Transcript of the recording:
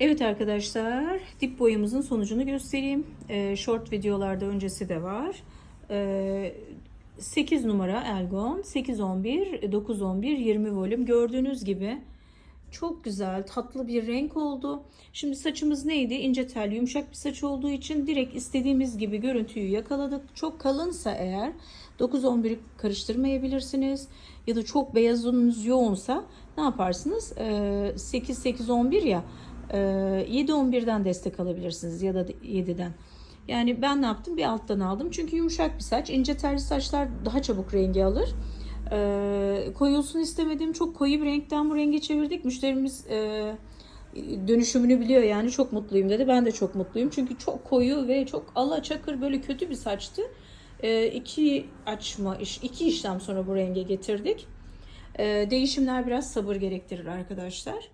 Evet arkadaşlar dip boyamızın sonucunu göstereyim. Ee, short videolarda öncesi de var. Ee, 8 numara Elgon, 811, 911, 20 volüm. Gördüğünüz gibi çok güzel, tatlı bir renk oldu. Şimdi saçımız neydi? İnce tel, yumuşak bir saç olduğu için direkt istediğimiz gibi görüntüyü yakaladık. Çok kalınsa eğer 9-11'i karıştırmayabilirsiniz. Ya da çok beyazınız yoğunsa ne yaparsınız? Ee, 8-8-11 ya e, 7-11'den destek alabilirsiniz ya da 7'den. Yani ben ne yaptım? Bir alttan aldım. Çünkü yumuşak bir saç. ince telli saçlar daha çabuk rengi alır. Ee, koyulsun istemedim. Çok koyu bir renkten bu renge çevirdik. Müşterimiz e, dönüşümünü biliyor yani çok mutluyum dedi. Ben de çok mutluyum. Çünkü çok koyu ve çok ala çakır böyle kötü bir saçtı. E, iki açma iş, iki işlem sonra bu renge getirdik. E, değişimler biraz sabır gerektirir arkadaşlar.